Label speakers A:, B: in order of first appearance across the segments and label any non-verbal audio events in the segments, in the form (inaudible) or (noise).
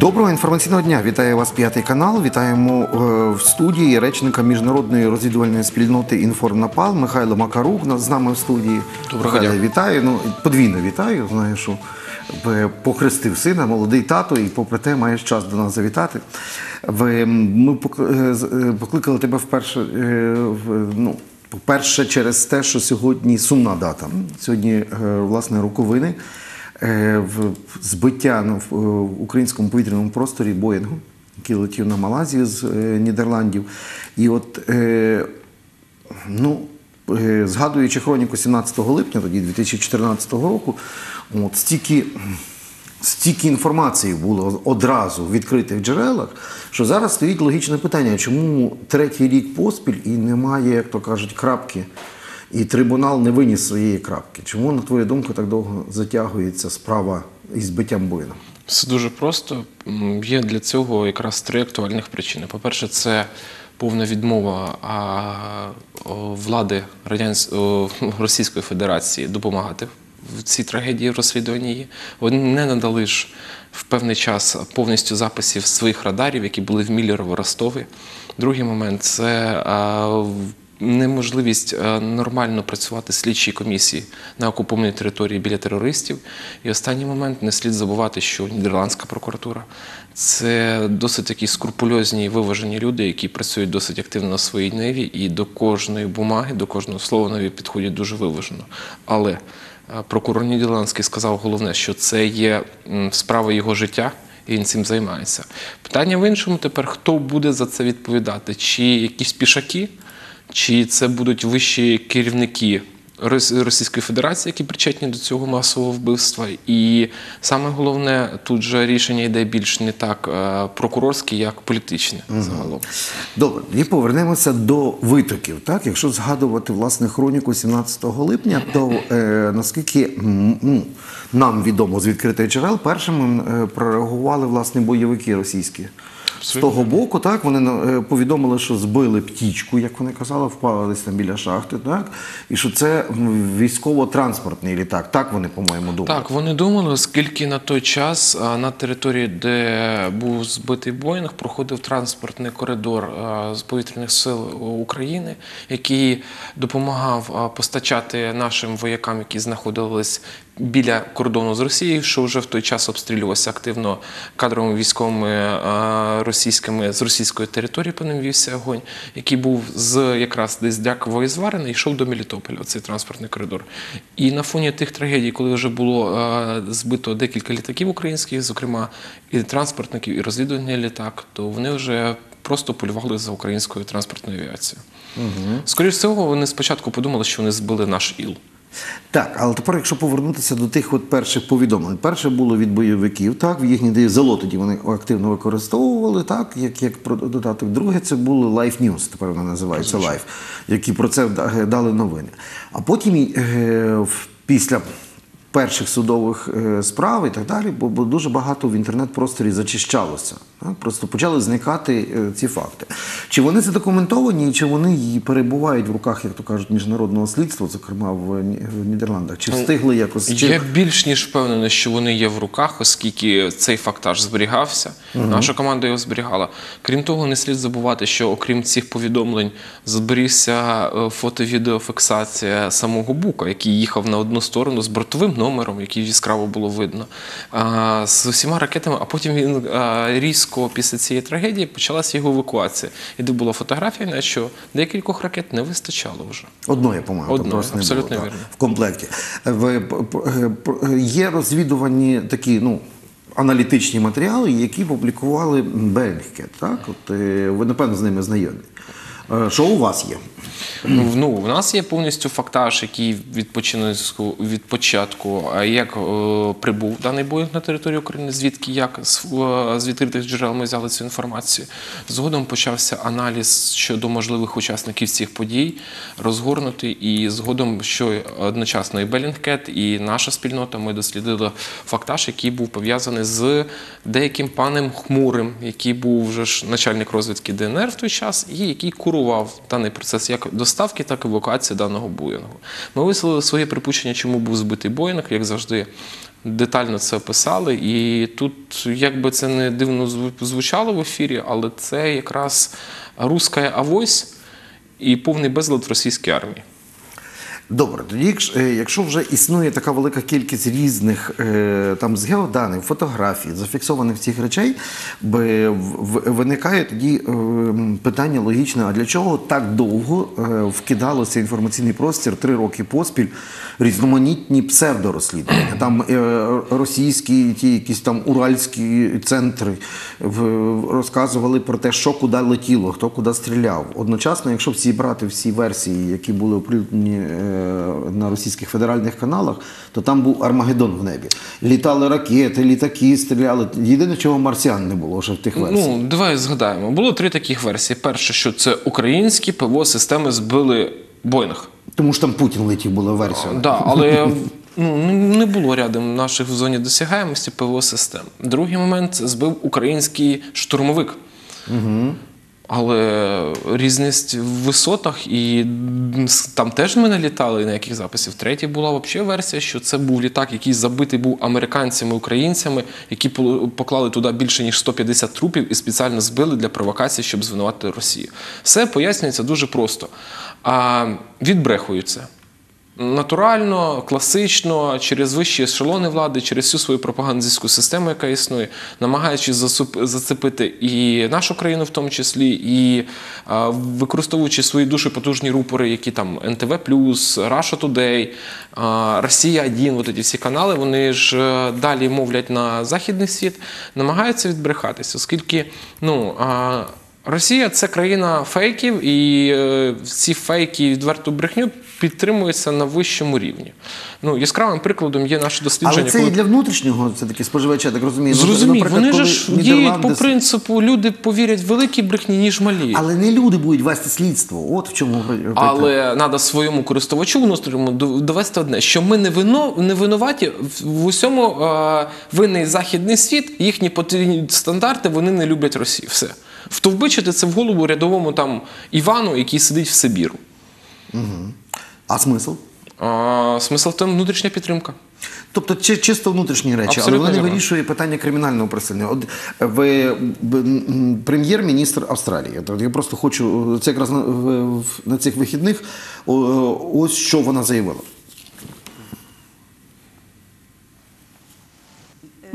A: Доброго інформаційного дня! Вітаю вас, п'ятий канал. Вітаємо е, в студії речника міжнародної розвідувальної спільноти Інформнапал Михайло Макарук з нами в студії.
B: Доброго дня.
A: вітаю. Ну подвійно вітаю. Знаю, що е, похрестив сина, молодий тато, і попри те маєш час до нас завітати. Ми е, покликали тебе вперше. Ну, по-перше, через те, що сьогодні сумна дата. Сьогодні, власне, роковини збиття ну, в е, в українському повітряному просторі Боїнгу, який летів на Малайзію з е, Нідерландів. І от е, ну, е, згадуючи хроніку 17 липня, тоді 2014 року, от стільки. Стільки інформації було одразу в відкритих джерелах, що зараз стоїть логічне питання, чому третій рік поспіль і немає, як то кажуть, крапки, і трибунал не виніс своєї крапки. Чому, на твою думку, так довго затягується справа із збиттям Боїна?
B: Все дуже просто. Є для цього якраз три актуальних причини. По-перше, це повна відмова влади Радянсь... Російської Федерації допомагати в цій трагедії в розслідуванні. Вони не надали ж в певний час повністю записів своїх радарів, які були в Міллерово Ростові. Другий момент це неможливість е, нормально працювати слідчій комісії на окупованій території біля терористів. І останній момент не слід забувати, що Нідерландська прокуратура це досить такі скрупульозні і виважені люди, які працюють досить активно на своїй ниві, і до кожної бумаги, до кожного слова навіть підходять дуже виважено. Але е, прокурор Нідерландський сказав головне, що це є справа його життя. І він цим займається. Питання в іншому тепер: хто буде за це відповідати? Чи якісь пішаки, чи це будуть вищі керівники Рос- Російської Федерації, які причетні до цього масового вбивства? І саме головне, тут же рішення йде більш не так е, прокурорське, як політичне загалом.
A: Добре, і повернемося до витоків. Так, якщо згадувати власне хроніку 17 липня, то е, наскільки ну, нам відомо з відкритих джерел, першими е, прореагували власне бойовики російські. З того боку, так вони е, повідомили, що збили птічку, як вони казали, впали десь там біля шахти, так і що це військово-транспортний літак. Так вони, по-моєму, думали.
B: Так, вони думали, оскільки на той час на території, де був збитий Боїнг, проходив транспортний коридор з повітряних сил України, який допомагав постачати нашим воякам, які знаходились біля кордону з Росією, що вже в той час обстрілювався активно кадровими військовими а, російськими з російської території. По ним вівся огонь, який був з якраз десь Дякової зварений, йшов до Мелітополя. Цей транспортний коридор. І на фоні тих трагедій, коли вже було е, збито декілька літаків українських, зокрема і транспортників, і розвідувальний літак, то вони вже просто полювали за українською транспортною авіацією. Угу. Скоріше всього, вони спочатку подумали, що вони збили наш іл.
A: Так, але тепер, якщо повернутися до тих от перших повідомлень, перше було від бойовиків, так, в їхній де зало тоді вони активно використовували, так, як, як додаток. Друге, це були Life News, тепер вона називається Life, які про це дали новини. А потім е, після перших судових е, справ і так далі, бо, бо дуже багато в інтернет-просторі зачищалося. Просто почали зникати е, ці факти. Чи вони задокументовані, чи вони перебувають в руках, як то кажуть, міжнародного слідства, зокрема в, Нідерландах? Чи встигли якось? Чи...
B: Я більш ніж впевнений, що вони є в руках, оскільки цей фактаж зберігався. Наша команда його зберігала. Крім того, не слід забувати, що окрім цих повідомлень зберігся е, фото-відеофіксація самого Бука, який їхав на одну сторону з бортовим номером, який яскраво було видно, з усіма ракетами. А потім він різко після цієї трагедії почалася його евакуація. І де була фотографія, на що декількох ракет не вистачало вже.
A: Одної, по-моєму,
B: Одної, абсолютно
A: було, так,
B: вірно.
A: в комплекті. Е, є розвідувані такі, ну. Аналітичні матеріали, які публікували Bellingcat, так? От е, ви напевно з ними знайомі. Е, Що у вас є?
B: Ну, ну, у нас є повністю фактаж, який від початку, від початку як е, прибув даний боїнг на територію України, звідки як з, е, з відкритих джерел ми взяли цю інформацію. Згодом почався аналіз щодо можливих учасників цих подій, розгорнутий, і згодом, що одночасно і Белінгкет, і наша спільнота, ми дослідили фактаж, який був пов'язаний з деяким паном Хмурим, який був вже ж начальник розвідки ДНР в той час, і який курував даний процес як доставки, так і евакуації даного Боїнгу. Ми висловили своє припущення, чому був збитий Боїнг, як завжди. детально це описали. І тут, як би це не дивно звучало в ефірі, але це якраз руська авось і повний безлад в російській армії.
A: Добре, тоді, е, якщо вже існує така велика кількість різних е, там з геоданих, фотографій, зафіксованих цих речей, виникає тоді е, питання логічне: а для чого так довго вкидалося інформаційний простір три роки поспіль різноманітні псевдорозслідування? Там російські, ті якісь там уральські центри розказували про те, що куди летіло, хто куди стріляв. Одночасно, якщо всі брати всі версії, які були оприлюднені на російських федеральних каналах, то там був Армагеддон в небі. Літали ракети, літаки стріляли. Єдине, чого марсіан не було вже в тих версіях.
B: Ну, давай згадаємо. Було три таких версії. Перше, що це українські ПВО системи збили Боїнг.
A: Тому що там Путін летів, була версія.
B: Да, але ну, не- було рядом наших в зоні досягаємості ПВО систем. Другий момент збив український штурмовик. Угу. Але різність в висотах, і там теж ми не літали на яких записів. Третій була взагалі версія, що це був літак, який забитий був американцями, українцями, які поклали туди більше ніж 150 трупів і спеціально збили для провокації, щоб звинуватити Росію. Все пояснюється дуже просто. А відбрехуються. Натурально, класично, через вищі ешелони влади, через всю свою пропагандистську систему, яка існує, намагаючись зацепити і нашу країну, в тому числі, і використовуючи свої дуже потужні рупори, які там НТВ Russia Today, Росія 1 от ці всі канали, вони ж е, далі мовлять на західний світ, намагаються відбрехатися, оскільки ну. Росія це країна фейків, і е, ці фейки і відверту брехню підтримуються на вищому рівні. Ну, яскравим прикладом є наше дослідження.
A: Але це і для внутрішнього все таки споживача, так розумію. Ну,
B: вони
A: коли
B: ж діють по принципу, люди повірять в великі брехні, ніж малі.
A: Але не люди будуть вести слідство. От в чому.
B: Але треба своєму користувачу внутрішньому довести одне, що ми не вино не винуваті в- в усьому е, винний західний світ, їхні потрібні стандарти вони не люблять Росію. Все втовбичити це в голову рядовому там Івану, який сидить в Сибіру.
A: А смисл?
B: А, смисл тому внутрішня підтримка.
A: Тобто чи- чисто внутрішні речі,
B: Абсолютно
A: але вони
B: вірно.
A: вирішує питання кримінального переселення. От ви прем'єр-міністр Австралії. Я просто хочу це якраз на, на цих вихідних. Ось що вона заявила.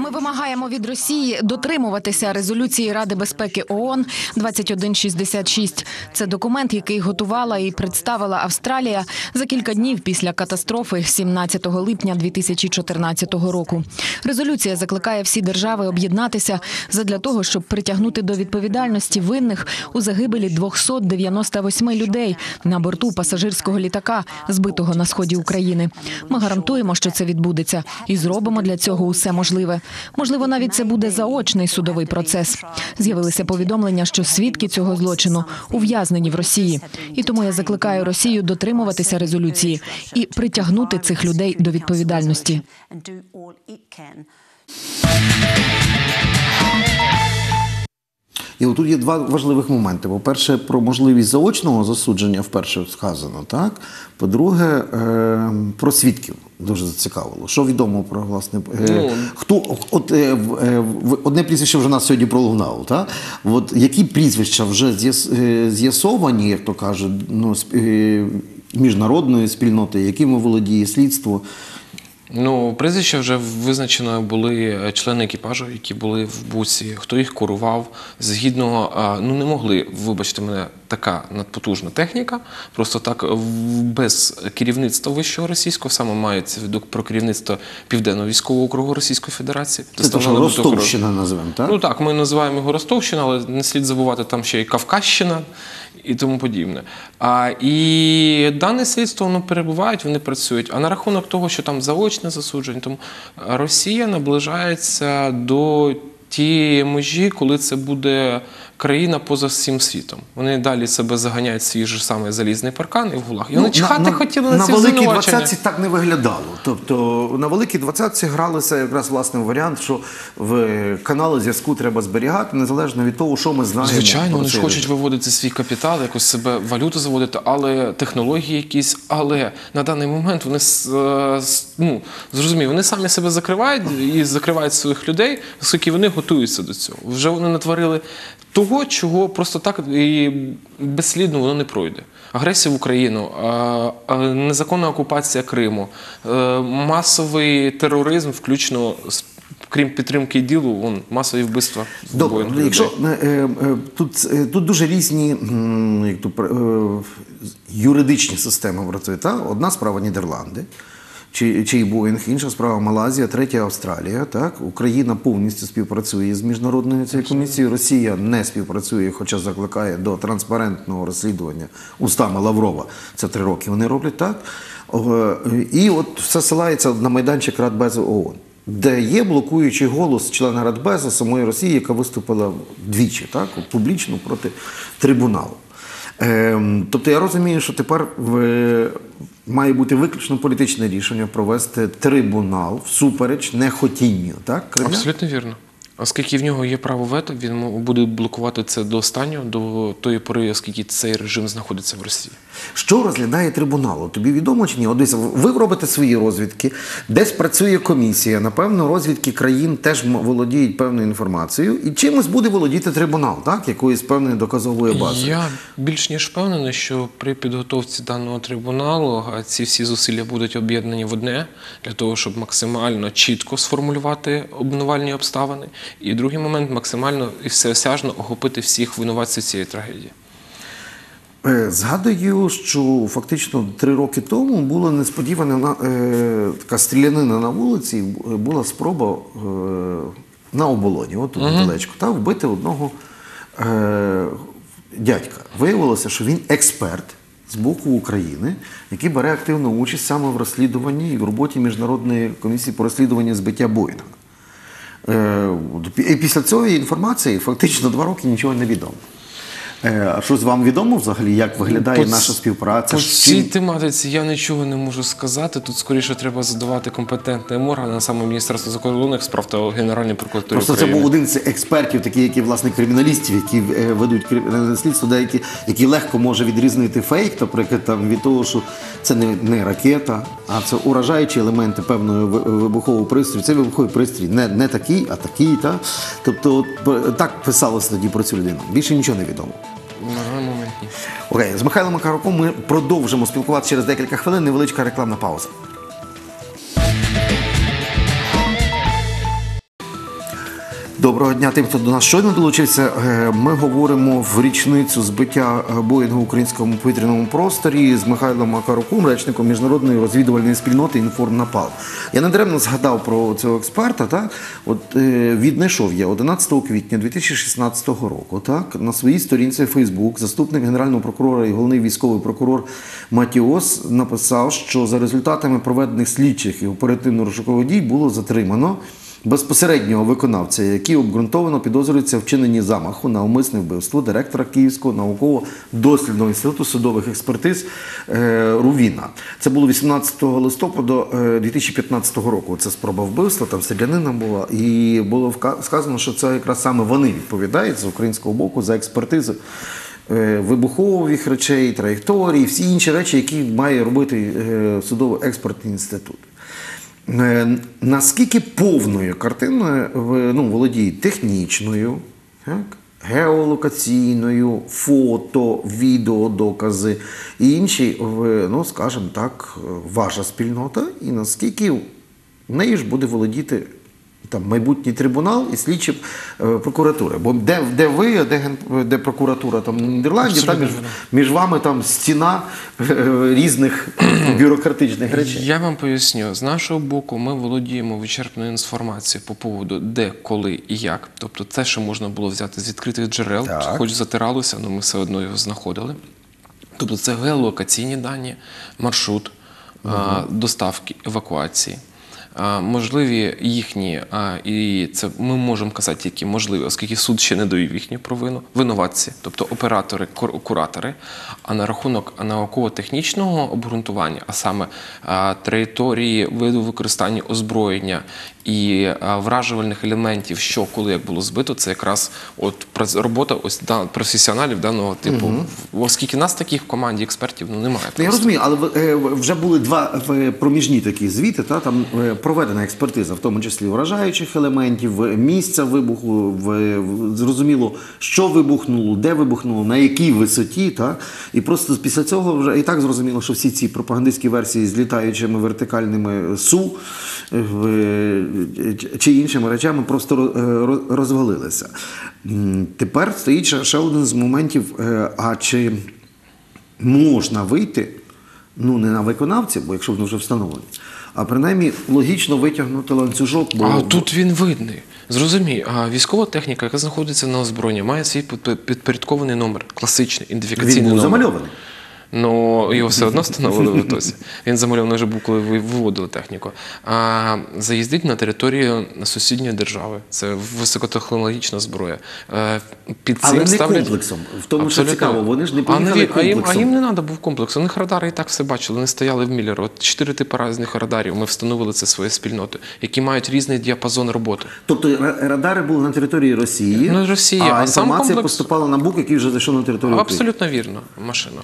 C: Ми вимагаємо від Росії дотримуватися резолюції Ради безпеки ООН 2166. Це документ, який готувала і представила Австралія за кілька днів після катастрофи 17 липня 2014 року. Резолюція закликає всі держави об'єднатися задля того, щоб притягнути до відповідальності винних у загибелі 298 людей на борту пасажирського літака, збитого на сході України. Ми гарантуємо, що це відбудеться, і зробимо для цього усе можливе. Можливо, навіть це буде заочний судовий процес. З'явилися повідомлення, що свідки цього злочину ув'язнені в Росії. І тому я закликаю Росію дотримуватися резолюції і притягнути цих людей до відповідальності.
A: І отут є два важливих моменти. По-перше, про можливість заочного засудження вперше сказано, так? По-друге, е, про свідків дуже зацікавило. Що відомо про власне е,
B: Ну,
A: хто от е, е, одне прізвище вже нас сьогодні пролунало, так? От які прізвища вже з'ясовані, як то кажуть, ну, міжнародної спільноти, якими володіє слідство?
B: Ну, прізвища вже визначено були е, члени екіпажу, які були в буці, хто їх курував. Згідно, ну не могли, вибачте мене, така надпотужна техніка. Просто так без керівництва вищого російського саме мається в виду про керівництво Південного військового округу Російської Федерації.
A: Це те, що
B: Встановлено до того-
A: Ростовщина називаємо, так?
B: Ну так, ми називаємо його Ростовщина, але не слід забувати там ще й Кавказщина і тому подібне. А, і дане слідство воно перебувають, вони працюють. А на рахунок того, що там заочне засудження, тому Росія наближається до тієї межі, коли це буде країна поза всім світом. Вони далі себе заганяють в свій же самий залізний паркан і в гулах. І вони чхати хотіли на,
A: на
B: ці
A: великій двадцятці так не виглядало. Тобто на великій двадцятці гралися якраз власне варіант, що в канали зв'язку треба зберігати незалежно від того, що ми знаємо.
B: Звичайно,
A: про
B: вони ж хочуть виводити свій капітал, якось себе валюту заводити, але технології якісь. Але на даний момент вони е, ну, зрозумів, вони самі себе закривають і закривають своїх людей, оскільки вони готуються до цього. Вже вони натворили того, чого просто так і безслідно воно не пройде. Агресія в Україну, незаконна окупація Криму, е, масовий тероризм, включно з- крім підтримки ділу, вон масові вбивства.
A: Добре, якщо е, е, тут, тут дуже різні як то, юридичні системи працюють. Одна справа Нідерланди, чи, чий Боїнг, інша справа Малайзія, третя Австралія. Так? Україна повністю співпрацює з міжнародною цією комісією. Росія не співпрацює, хоча закликає до транспарентного розслідування устами Лаврова. Це три роки вони роблять так. І от все силається на майданчик Радбезу ООН де є блокуючий голос члена Радбезу самої Росії, яка виступила двічі, так, публічно проти трибуналу. Ем, тобто я розумію, що тепер в, має бути виключно політичне рішення провести трибунал всупереч нехотінню, так, Кремля?
B: Абсолютно вірно. Оскільки в нього є право вето, він буде блокувати це до останнього, до тої пори, оскільки цей режим знаходиться в Росії.
A: Що розглядає трибунал? Тобі відомо чи ні? От ви робите свої розвідки, десь працює комісія. Напевно, розвідки країн теж володіють певною інформацією, і чимось буде володіти трибунал, так? Якоюсь певною доказовою базою.
B: Я більш ніж впевнений, що при підготовці даного трибуналу ці всі зусилля будуть об'єднані в одне для того, щоб максимально чітко сформулювати обвинувальні обставини. І другий момент максимально і всеосяжно охопити всіх винуватців цієї трагедії.
A: Е, Згадую, що фактично три роки тому була несподівана е, така стрілянина на вулиці, була спроба е, на оболоні, от тут недалечко, та вбити одного е, дядька. Виявилося, що він експерт з боку України, який бере активну участь саме в розслідуванні і в роботі Міжнародної комісії по розслідуванню збиття Боїнга. Е, І після цієї інформації фактично два роки нічого не відомо. Е, А щось вам відомо взагалі, як виглядає
B: По
A: наша співпраця?
B: По цій тематиці я нічого не можу сказати. Тут скоріше треба задавати компетентним органам, саме Міністерство закордонних справ та Генеральній прокуратурі
A: Просто це був один з експертів, такі, які власне криміналістів, які е, ведуть кримінальне слідство, деякі, які легко може відрізнити фейк, наприклад, там від того, що це не, не ракета, а це уражаючі елементи певної вибухового пристрою. Цей вибуховий пристрій не, не такий, а такий. Та? Тобто, так писалося тоді про цю людину. Більше нічого не відомо. Окей, з Михайлом Макаруком ми продовжимо спілкуватися через декілька хвилин. Невеличка рекламна пауза. Доброго дня тим, хто до нас щойно долучився. Е, Ми говоримо в річницю збиття е, Боїнгу в українському повітряному просторі з Михайлом Макаруком, речником міжнародної розвідувальної спільноти «Інформнапал». Я недаремно згадав про цього експерта. Так? От е, віднайшов я 11 квітня 2016 року. Так на своїй сторінці Facebook заступник генерального прокурора і головний військовий прокурор Матіос написав, що за результатами проведених слідчих і оперативно-розшукових дій було затримано безпосереднього виконавця, який обґрунтовано підозрюється в вчиненні замаху на умисне вбивство директора Київського науково-дослідного інституту судових експертиз е, Рувіна. Це було 18 листопада е, 2015 року. Це спроба вбивства, там стрілянина була, і було сказано, що це якраз саме вони відповідають з українського боку за експертизу. е, Вибухових речей, траєкторій, всі інші речі, які має робити е, судово-експертний інститут. Е, Наскільки повною картиною ну, володіють технічною, так? геолокаційною, фото, відеодокази і інші, ну, скажімо так, ваша спільнота, і наскільки нею ж буде володіти там, майбутній трибунал і слідчі е, прокуратури. Бо де, де ви, де, ген- де прокуратура там, в Нідерланді, там між, між вами там стіна е, різних (clears throat) бюрократичних речей.
B: Я вам поясню, з нашого боку, ми володіємо вичерпною інформацією по поводу де, коли і як. Тобто, те, що можна було взяти з відкритих джерел,
A: Так.
B: хоч затиралося, але ми все одно його знаходили. Тобто, це геолокаційні дані, маршрут а, доставки, евакуації. Можливі їхні, і це ми можемо казати тільки можливі, оскільки суд ще не довів їхню провину, винуватці, тобто оператори, куратори. А на рахунок науково-технічного обґрунтування, а саме а, траєкторії виду використання озброєння і вражувальних елементів, що коли як було збито, це якраз от робота ось да, професіоналів даного типу. Оскільки нас таких в команді експертів ну немає.
A: Я
B: просто.
A: розумію, але е, вже були два е, проміжні такі звіти. Та там е, проведена експертиза, в тому числі вражаючих елементів, е, місця вибуху, в- зрозуміло, що вибухнуло, де вибухнуло, на якій висоті. Та і просто після цього вже і так зрозуміло, що всі ці пропагандистські версії з літаючими вертикальними су е, в- е, чи іншими речами просто ро- е, роз- розвалилися. Тепер стоїть ще, один з моментів. е, А чи можна вийти, ну не на виконавця, бо якщо вони вже встановлені, а принаймні логічно витягнути ланцюжок, бо
B: А тут він видний. Зрозумій, а військова техніка, яка знаходиться на озброєнні, має свій підпорядкований номер, класичний, ідентифікаційний
A: він був
B: номер.
A: замальований.
B: Ну, його все одно встановили в ІТОСі. Він замальований вже був, коли ви виводили техніку. А заїздить на територію сусідньої держави. Це високотехнологічна зброя. Е, Під
A: Але не
B: ставлять...
A: комплексом. В тому, що цікаво, вони ж не
B: а, не
A: поїхали
B: ві- а, їм, а їм не треба був комплекс. У них радари і так все бачили. Вони стояли в Міллеру. От чотири типи різних радарів. Ми встановили це своєю спільнотою, які мають різний діапазон роботи.
A: Тобто радари були на території Росії,
B: Ну, Росії,
A: а,
B: а сам
A: інформація
B: комплекс-
A: поступала на БУК, який вже зайшов на територію України.
B: Абсолютно вірно, машина.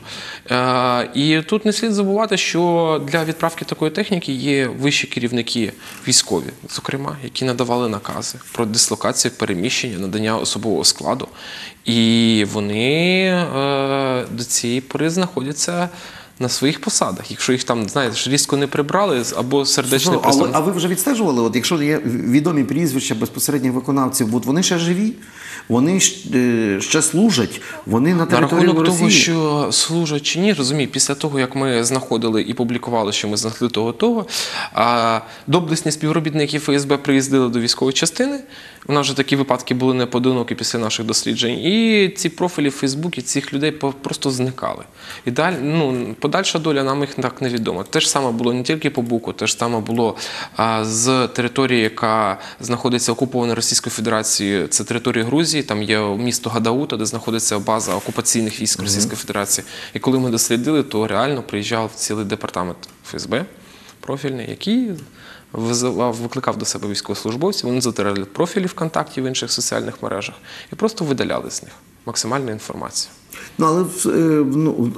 B: Е, і тут не слід забувати, що для відправки такої техніки є вищі керівники військові, зокрема, які надавали накази про дислокацію, переміщення, надання особового складу. І вони е, до цієї пори знаходяться. На своїх посадах, якщо їх там знаєш, різко не прибрали або
A: Слухай, але, а ви вже відстежували, от якщо є відомі прізвища безпосередніх виконавців, от вони ще живі, вони е, ще служать, вони на
B: На
A: території
B: рахунок
A: Росії.
B: того, що служать чи ні, розумій, після того, як ми знаходили і публікували, що ми знайшли того того, а доблесні співробітники ФСБ приїздили до військової частини. У нас вже такі випадки були неподинокі після наших досліджень. І ці профілі в Фейсбуці цих людей просто зникали. І далі, ну, подальша доля нам їх так невідома. Те ж саме було не тільки по Буку, те ж саме було з території, яка знаходиться окупована Російською Федерацією. Це територія Грузії, там є місто Гадаута, де знаходиться база окупаційних військ Російської Федерації. І коли ми дослідили, то реально приїжджав цілий департамент ФСБ профільний, який визивав, викликав до себе військовослужбовців, вони затирали профілі ВКонтакті в інших соціальних мережах і просто видаляли з них максимальну інформацію.
A: Ну, але е, ну,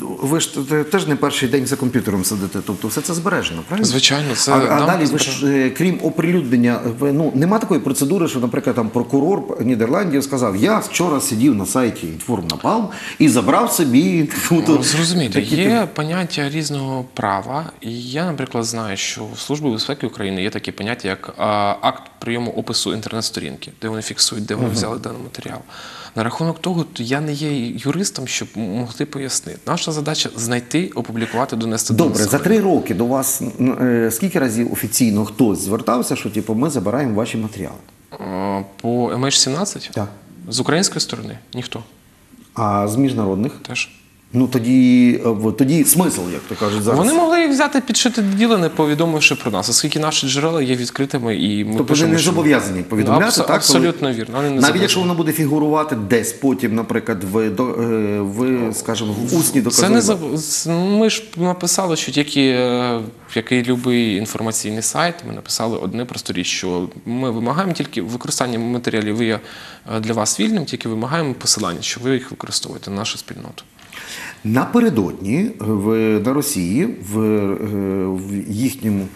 A: ви ж теж не перший день за комп'ютером сидите, тобто все це збережено, правильно?
B: Звичайно, це
A: а, а далі ви ж, е, крім оприлюднення, ви, ну нема такої процедури, що, наприклад, там прокурор Нідерландів сказав: я вчора сидів на сайті Інформ Напалм і забрав собі таку
B: Ну, Зрозумійте, є поняття різного права, і я, наприклад, знаю, що в Службі безпеки України є такі поняття, як акт прийому опису інтернет-сторінки, де вони фіксують, де вони взяли даний матеріал. На рахунок того, то я не є юристом, щоб могти пояснити. Наша задача знайти, опублікувати, донести до
A: Добре, за три роки до вас е, скільки разів офіційно хтось звертався, що типу, ми забираємо ваші матеріали?
B: По MH17
A: Так.
B: з української сторони ніхто
A: А з міжнародних?
B: теж.
A: Ну тоді, е, тоді смисл, як то кажуть зараз.
B: Вони могли їх взяти підшити діло, не повідомивши про нас, оскільки наші джерела є відкритими і ми
A: Тобто вони не зобов'язані повідомляти,
B: Абсо-
A: так? коли-
B: Абсолютно вірно. Вони не
A: Навіть якщо воно буде фігурувати десь потім, наприклад, в, до- е, в скажімо, в усні
B: Це
A: докази.
B: не заб- Ми ж написали, що тільки е, як і інформаційний сайт, ми написали одне просту річ, що ми вимагаємо тільки використання матеріалів є для вас вільним, тільки вимагаємо посилання, що ви їх використовуєте нашу спільноту.
A: Напередодні в, на Росії в, е, в їхньому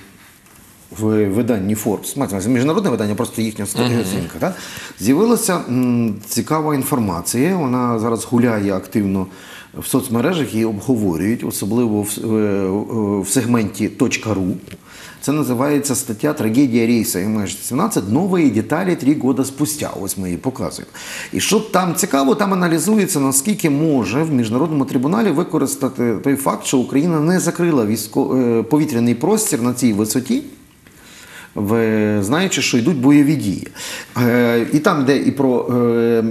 A: в виданні Forbes, мається міжнародне видання, просто їхня сторінка, так? з'явилася м, цікава інформація. Вона зараз гуляє активно в соцмережах, її обговорюють, особливо в, е, в сегменті .ру. Це називається стаття Трагедія рейса МН-17. Нові деталі три роки спустя. Ось ми її показуємо. І що там цікаво, там аналізується, наскільки може в міжнародному трибуналі використати той факт, що Україна не закрила е, повітряний простір на цій висоті. в, знаючи, що йдуть бойові дії. Е, і там йде і про е,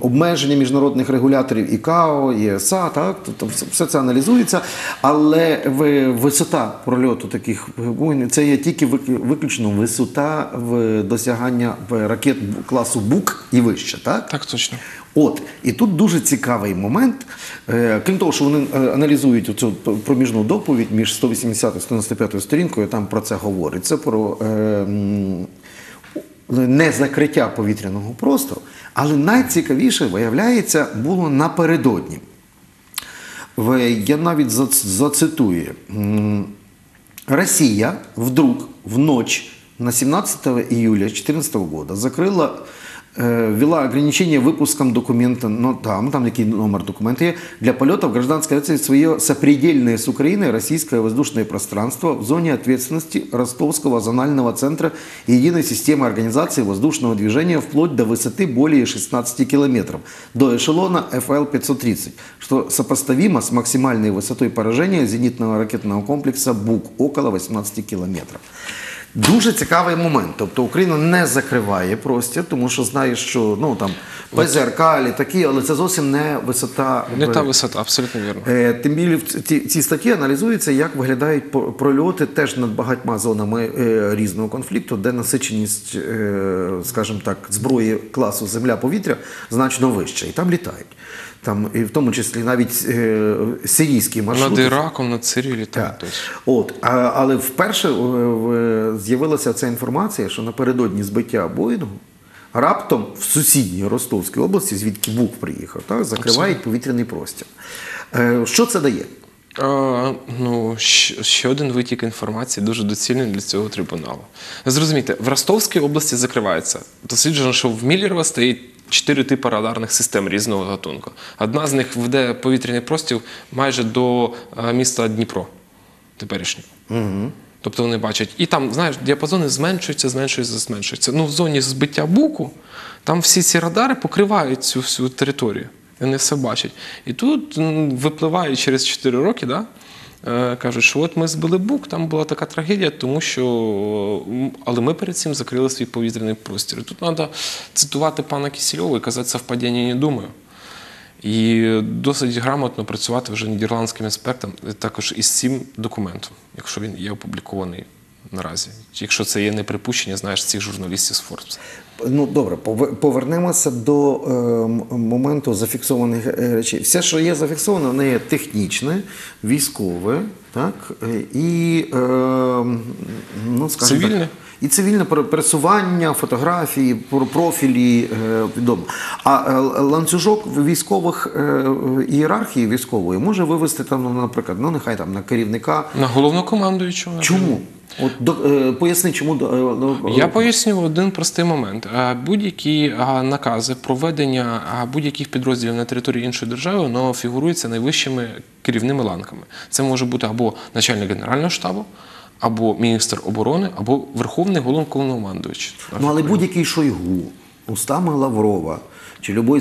A: обмеження міжнародних регуляторів ІКАО, ЄСА, так? Тобто все, це аналізується, але висота прольоту таких воїн це є тільки вик- виключно висота в досягання ракет класу БУК і вище. Так?
B: Так, точно.
A: От, і тут дуже цікавий момент. Е, крім того, що вони аналізують оцю проміжну доповідь між 180 і 195 сторінкою, там про це говориться, про не закриття повітряного простору. Але найцікавіше, виявляється, було напередодні. Я навіть зацитую. Росія вдруг в ночь на 17 июля 2014 года закрыла, э, ввела ограничение выпуском документа, ну там, там такие номер документа, для полетов гражданской авиации свое сопредельное с Украиной российское воздушное пространство в зоне ответственности Ростовского зонального центра единой системы организации воздушного движения вплоть до высоты более 16 километров, до эшелона FL-530, что сопоставимо с максимальной высотой поражения зенитного ракетного комплекса БУК около 18 километров. Дуже цікавий момент. Тобто Україна не закриває простір, тому що знає, що ну там ПЗРК, літаки, але це зовсім не висота.
B: Не та висота, абсолютно вірно.
A: Е, Тим більше в ці, ці статті аналізується, як виглядають прольоти теж над багатьма зонами е, різного конфлікту, де насиченість, е, скажімо так, зброї класу земля-повітря значно вища. І там літають. Там, і в тому числі навіть е, сирійські маршрути.
B: Над Іраком, над Сирією літають.
A: От, а, але вперше в- з'явилася ця інформація, що напередодні збиття Боїнгу раптом в сусідній Ростовській області, звідки БУК приїхав, так, закривають повітряний простір. Е, Що це дає?
B: А, ну, ще один витік інформації дуже доцільний для цього трибуналу. Зрозумійте, в Ростовській області закривається. Досліджено, що в Міллєрово стоїть чотири типи радарних систем різного гатунку. Одна з них веде повітряний простір майже до е, міста Дніпро теперішнього. Угу. Тобто вони бачать, і там, знаєш, діапазони зменшуються, зменшуються, зменшуються. Ну, в зоні збиття буку там всі ці радари покривають цю всю територію. Вони все бачать. І тут м, випливає через 4 роки, да, е, кажуть, що от ми збили бук, там була така трагедія, тому що. Але ми перед цим закрили свій повітряний простір. І тут треба цитувати пана Кісільова і казати совпадіння не думаю. І досить грамотно працювати вже нідерландським інспектором також із цим документом, якщо він є опублікований наразі. Якщо це є не припущення, знаєш, цих журналістів з Forbes.
A: Ну добре, повернемося до е, моменту зафіксованих е, речей. Все, що є зафіксовано, воно є технічне, військове, так е, і е, ну, скажімо
B: Цивільне.
A: Так, і цивільне пере- пересування, фотографії, про- профілі е, відомо. А е, ланцюжок військових е, ієрархії військової може вивести там, ну, наприклад, ну нехай там на керівника.
B: На головнокомандуючого.
A: Чому? От до, поясни, чому
B: Я поясню один простий момент. Будь-які накази проведення будь-яких підрозділів на території іншої держави воно фігурується найвищими керівними ланками. Це може бути або начальник генерального штабу, або міністр оборони, або верховний головнокомандуючий.
A: Ну, але будь-який Шойгу, устами Лаврова чи любой